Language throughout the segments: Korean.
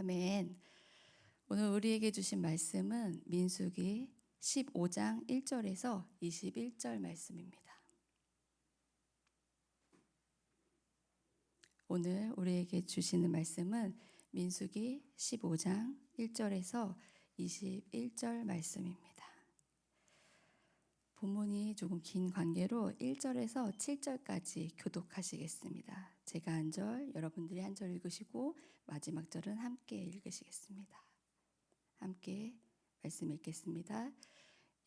아멘. 오늘 우리에게 주신 말씀은 민수기 15장 1절에서 21절 말씀입니다. 오늘 우리에게 주시는 말씀은 민수기 15장 1절에서 21절 말씀입니다. 본문이 조금 긴 관계로 1절에서 7절까지 교독하시겠습니다. 제가 한 절, 여러분들이 한 절 읽으시고 마지막 절은 함께 읽으시겠습니다. 함께 말씀 읽겠습니다.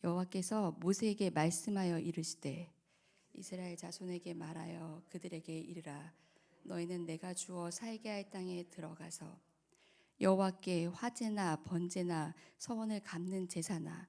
여호와께서 모세에게 말씀하여 이르시되 이스라엘 자손에게 말하여 그들에게 이르라 너희는 내가 주어 살게 할 땅에 들어가서 여호와께 화제나 번제나 서원을 갚는 제사나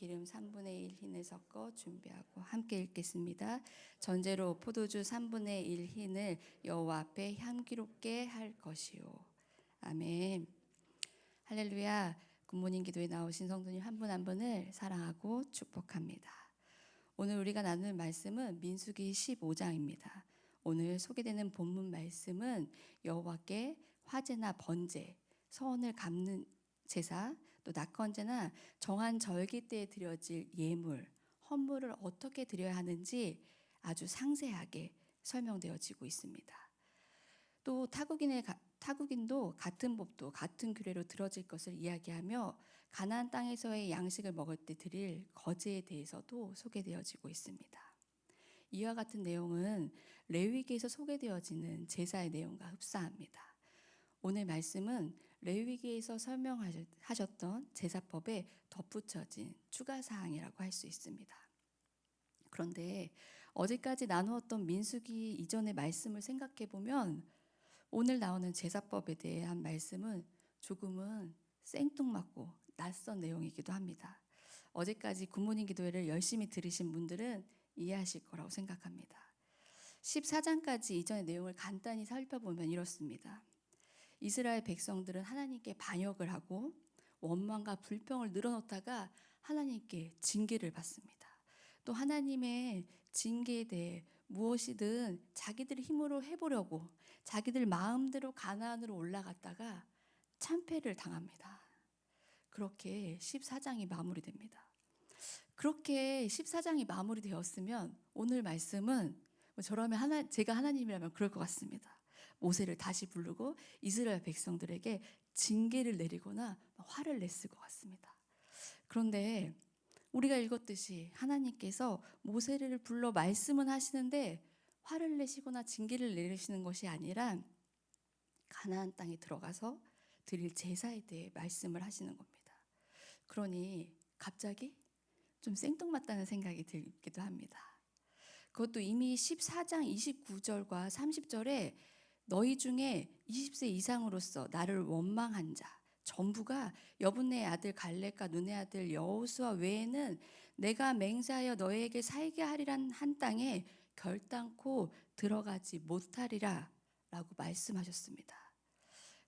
기름 3분의 1 흰을 섞어 준비하고 함께 읽겠습니다. 전제로 포도주 3분의 1 흰을 여호와 앞에 향기롭게 할 것이요. 아멘. 할렐루야. 굿모닝 기도에 나오신 성도님 한 분 한 분을 사랑하고 축복합니다. 오늘 우리가 나눌 말씀은 민수기 15장입니다. 오늘 소개되는 본문 말씀은 여호와께 화제나 번제, 서원을 갚는 제사, 또 낙헌제나 정한 절기 때에 드려질 예물, 헌물을 어떻게 드려야 하는지 아주 상세하게 설명되어지고 있습니다. 또 타국인의 타국인도 같은 법도 같은 규례로 들어질 것을 이야기하며 가나안 땅에서의 양식을 먹을 때 드릴 거제에 대해서도 소개되어지고 있습니다. 이와 같은 내용은 레위기에서 소개되어지는 제사의 내용과 흡사합니다. 오늘 말씀은 레위기에서 설명하셨던 제사법에 덧붙여진 추가 사항이라고 할 수 있습니다. 그런데 어제까지 나누었던 민수기 이전의 말씀을 생각해 보면 오늘 나오는 제사법에 대한 말씀은 조금은 생뚱맞고 낯선 내용이기도 합니다. 어제까지 굿모닝 기도회를 열심히 들으신 분들은 이해하실 거라고 생각합니다. 14장까지 이전의 내용을 간단히 살펴보면 이렇습니다. 이스라엘 백성들은 하나님께 반역을 하고 원망과 불평을 늘어놓다가 하나님께 징계를 받습니다. 또 하나님의 징계에 대해 무엇이든 자기들 힘으로 해보려고 자기들 마음대로 가나안으로 올라갔다가 참패를 당합니다. 그렇게 14장이 마무리됩니다. 그렇게 14장이 마무리되었으면 오늘 말씀은 뭐 저라면 하나 제가 하나님이라면 그럴 것 같습니다. 모세를 다시 부르고 이스라엘 백성들에게 징계를 내리거나 화를 냈을 것 같습니다. 그런데 우리가 읽었듯이 하나님께서 모세를 불러 말씀은 하시는데 화를 내시거나 징계를 내리시는 것이 아니라 가나안 땅에 들어가서 드릴 제사에 대해 말씀을 하시는 겁니다. 그러니 갑자기 좀 생뚱맞다는 생각이 들기도 합니다. 그것도 이미 14장 29절과 30절에 너희 중에 20세 이상으로서 나를 원망한 자 전부가 여분의 아들 갈렙과 눈의 아들 여호수아 외에는 내가 맹세하여 너희에게 살게 하리란 한 땅에 결단코 들어가지 못하리라 라고 말씀하셨습니다.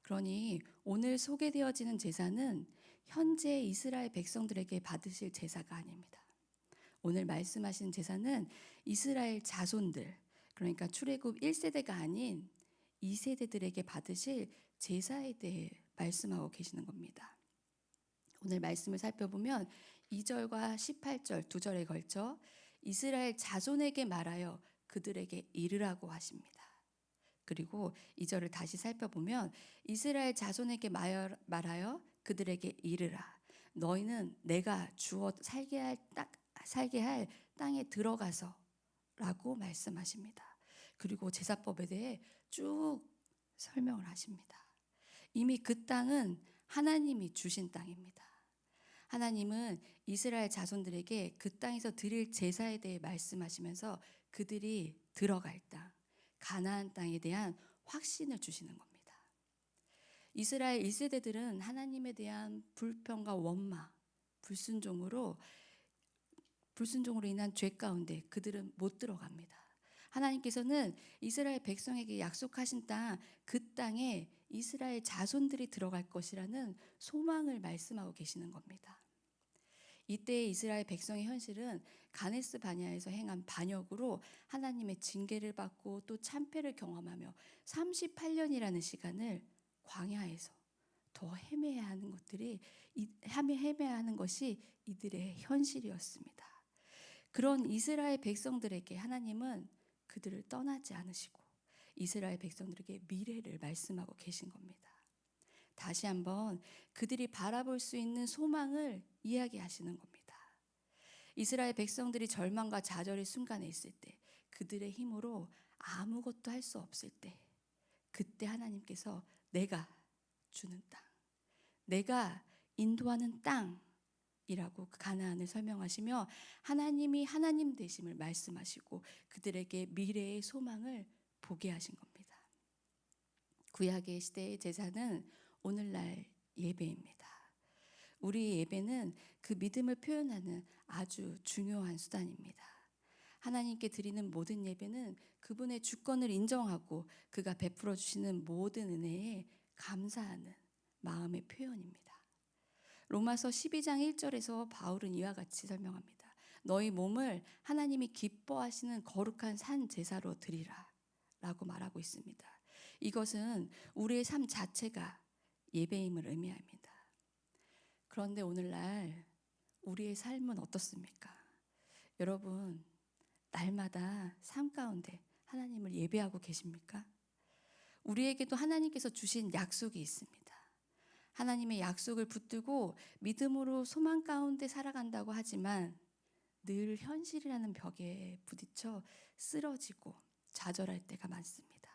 그러니 오늘 소개되어지는 제사는 현재 이스라엘 백성들에게 받으실 제사가 아닙니다. 오늘 말씀하신 제사는 이스라엘 자손들, 그러니까 출애굽 1세대가 아닌 2세대들에게 받으실 제사에 대해 말씀하고 계시는 겁니다. 오늘 말씀을 살펴보면 2절과 18절 두 절에 걸쳐 이스라엘 자손에게 말하여 그들에게 이르라고 하십니다. 그리고 2절을 다시 살펴보면 이스라엘 자손에게 말하여 그들에게 이르라. 너희는 내가 주어 살게 할 땅, 살게 할 땅에 들어가서라고 말씀하십니다. 그리고 제사법에 대해 쭉 설명을 하십니다. 이미 그 땅은 하나님이 주신 땅입니다. 하나님은 이스라엘 자손들에게 그 땅에서 드릴 제사에 대해 말씀하시면서 그들이 들어갈 땅, 가나안 땅에 대한 확신을 주시는 겁니다. 이스라엘 1세대들은 하나님에 대한 불평과 원망, 불순종으로 불순종으로 인한 죄 가운데 그들은 못 들어갑니다. 하나님께서는 이스라엘 백성에게 약속하신 땅, 그 땅에 이스라엘 자손들이 들어갈 것이라는 소망을 말씀하고 계시는 겁니다. 이때 이스라엘 백성의 현실은 가네스 바냐에서 행한 반역으로 하나님의 징계를 받고 또 참패를 경험하며 38년이라는 시간을 광야에서 더 헤매야 하는 것들이 헤매야 하는 것이 이들의 현실이었습니다. 그런 이스라엘 백성들에게 하나님은 그들을 떠나지 않으시고 이스라엘 백성들에게 미래를 말씀하고 계신 겁니다. 다시 한번 그들이 바라볼 수 있는 소망을 이야기하시는 겁니다. 이스라엘 백성들이 절망과 좌절의 순간에 있을 때 그들의 힘으로 아무것도 할 수 없을 때 그때 하나님께서 내가 주는 땅, 내가 인도하는 땅 이라고 그 가나안을 설명하시며 하나님이 하나님 되심을 말씀하시고 그들에게 미래의 소망을 보게 하신 겁니다. 구약의 시대의 제사는 오늘날 예배입니다. 우리 예배는 그 믿음을 표현하는 아주 중요한 수단입니다. 하나님께 드리는 모든 예배는 그분의 주권을 인정하고 그가 베풀어 주시는 모든 은혜에 감사하는 마음의 표현입니다. 로마서 12장 1절에서 바울은 이와 같이 설명합니다. 너희 몸을 하나님이 기뻐하시는 거룩한 산 제사로 드리라 라고 말하고 있습니다. 이것은 우리의 삶 자체가 예배임을 의미합니다. 그런데 오늘날 우리의 삶은 어떻습니까? 여러분, 날마다 삶 가운데 하나님을 예배하고 계십니까? 우리에게도 하나님께서 주신 약속이 있습니다. 하나님의 약속을 붙들고 믿음으로 소망 가운데 살아간다고 하지만 늘 현실이라는 벽에 부딪혀 쓰러지고 좌절할 때가 많습니다.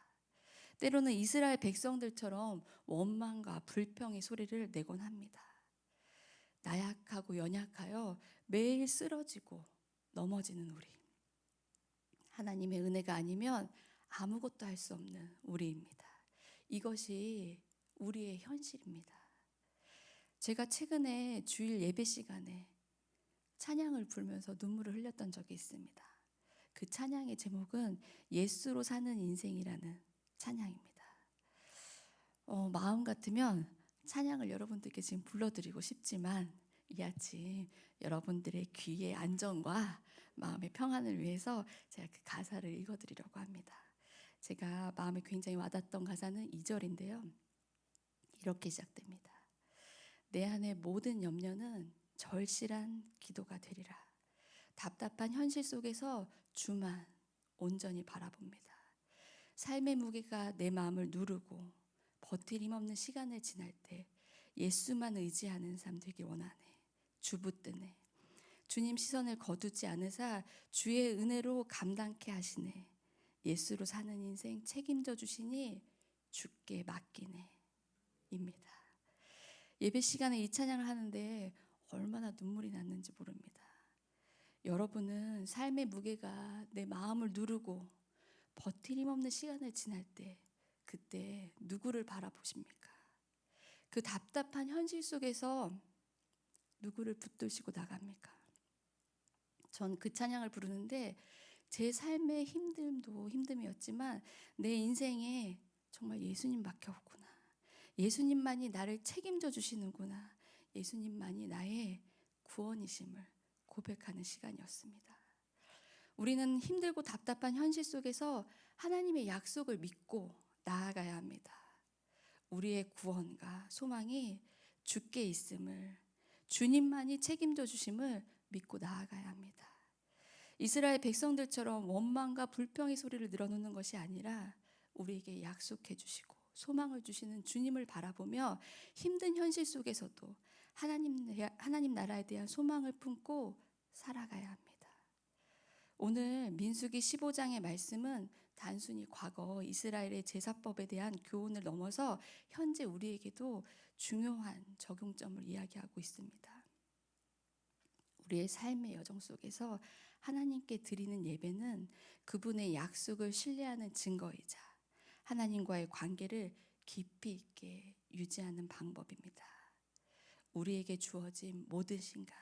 때로는 이스라엘 백성들처럼 원망과 불평의 소리를 내곤 합니다. 나약하고 연약하여 매일 쓰러지고 넘어지는 우리. 하나님의 은혜가 아니면 아무것도 할 수 없는 우리입니다. 이것이 우리의 현실입니다. 제가 최근에 주일 예배 시간에 찬양을 부르면서 눈물을 흘렸던 적이 있습니다. 그 찬양의 제목은 예수로 사는 인생이라는 찬양입니다. 어, 마음 같으면 찬양을 여러분들께 지금 불러드리고 싶지만 이 아침 여러분들의 귀의 안정과 마음의 평안을 위해서 제가 그 가사를 읽어드리려고 합니다. 제가 마음에 굉장히 와닿던 가사는 2절인데요. 이렇게 시작됩니다. 내 안의 모든 염려는 절실한 기도가 되리라. 답답한 현실 속에서 주만 온전히 바라봅니다. 삶의 무게가 내 마음을 누르고 버티림 없는 시간을 지날 때 예수만 의지하는 삶 되길 원하네. 주 붙드네. 주님 시선을 거두지 않으사 주의 은혜로 감당케 하시네. 예수로 사는 인생 책임져 주시니 주께 맡기네. 입니다. 예배 시간에 이 찬양을 하는데 얼마나 눈물이 났는지 모릅니다. 여러분은 삶의 무게가 내 마음을 누르고 버티림 없는 시간을 지날 때 그때 누구를 바라보십니까? 그 답답한 현실 속에서 누구를 붙드시고 나갑니까? 전 그 찬양을 부르는데 제 삶의 힘듦도 힘듦이었지만 내 인생에 정말 예수님밖에 없구나. 예수님만이 나를 책임져 주시는구나. 예수님만이 나의 구원이심을 고백하는 시간이었습니다. 우리는 힘들고 답답한 현실 속에서 하나님의 약속을 믿고 나아가야 합니다. 우리의 구원과 소망이 주께 있음을 주님만이 책임져 주심을 믿고 나아가야 합니다. 이스라엘 백성들처럼 원망과 불평의 소리를 늘어놓는 것이 아니라 우리에게 약속해 주시고 소망을 주시는 주님을 바라보며 힘든 현실 속에서도 하나님, 하나님 나라에 대한 소망을 품고 살아가야 합니다. 오늘 민수기 15장의 말씀은 단순히 과거 이스라엘의 제사법에 대한 교훈을 넘어서 현재 우리에게도 중요한 적용점을 이야기하고 있습니다. 우리의 삶의 여정 속에서 하나님께 드리는 예배는 그분의 약속을 신뢰하는 증거이자 하나님과의 관계를 깊이 있게 유지하는 방법입니다. 우리에게 주어진 모든 시간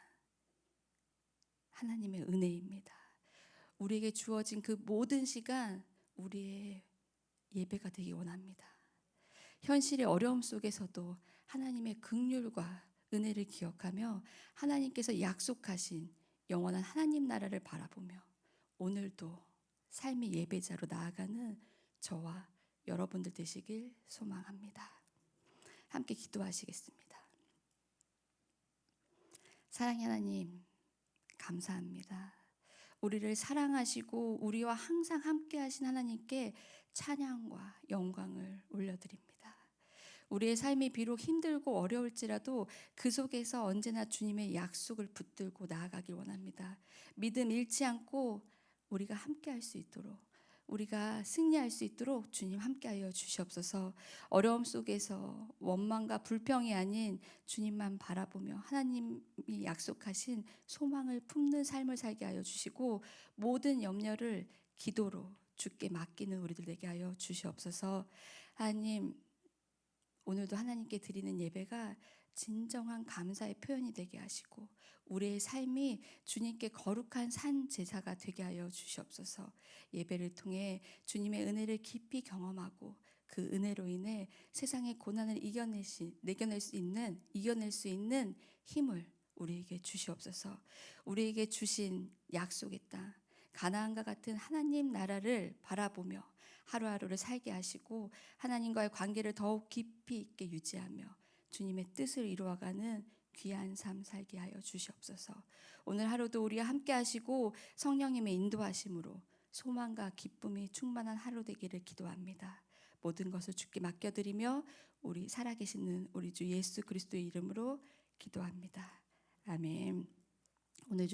하나님의 은혜입니다. 우리에게 주어진 그 모든 시간 우리의 예배가 되기 원합니다. 현실의 어려움 속에서도 하나님의 긍휼과 은혜를 기억하며 하나님께서 약속하신 영원한 하나님 나라를 바라보며 오늘도 삶의 예배자로 나아가는 저와 여러분들 되시길 소망합니다. 함께 기도하시겠습니다. 사랑의 하나님, 감사합니다. 우리를 사랑하시고 우리와 항상 함께 하신 하나님께 찬양과 영광을 올려드립니다. 우리의 삶이 비록 힘들고 어려울지라도 그 속에서 언제나 주님의 약속을 붙들고 나아가길 원합니다. 믿음 잃지 않고 우리가 함께 할 수 있도록 우리가 승리할 수 있도록 주님 함께하여 주시옵소서. 어려움 속에서 원망과 불평이 아닌 주님만 바라보며 하나님이 약속하신 소망을 품는 삶을 살게 하여 주시고 모든 염려를 기도로 주께 맡기는 우리들 되게 하여 주시옵소서. 하나님 오늘도 하나님께 드리는 예배가 진정한 감사의 표현이 되게 하시고 우리의 삶이 주님께 거룩한 산 제사가 되게 하여 주시옵소서. 예배를 통해 주님의 은혜를 깊이 경험하고 그 은혜로 인해 세상의 고난을 이겨내시 내겨낼 수 있는 이겨낼 수 있는 힘을 우리에게 주시옵소서. 우리에게 주신 약속의 땅 가나안과 같은 하나님 나라를 바라보며 하루하루를 살게 하시고 하나님과의 관계를 더욱 깊이 있게 유지하며 주님의 뜻을 이루어가는 귀한 삶 살게 하여 주시옵소서. 오늘 하루도 우리와 함께 하시고 성령님의 인도하심으로 소망과 기쁨이 충만한 하루 되기를 기도합니다. 모든 것을 주께 맡겨드리며 우리 살아계시는 우리 주 예수 그리스도의 이름으로 기도합니다. 아멘. 오늘 주신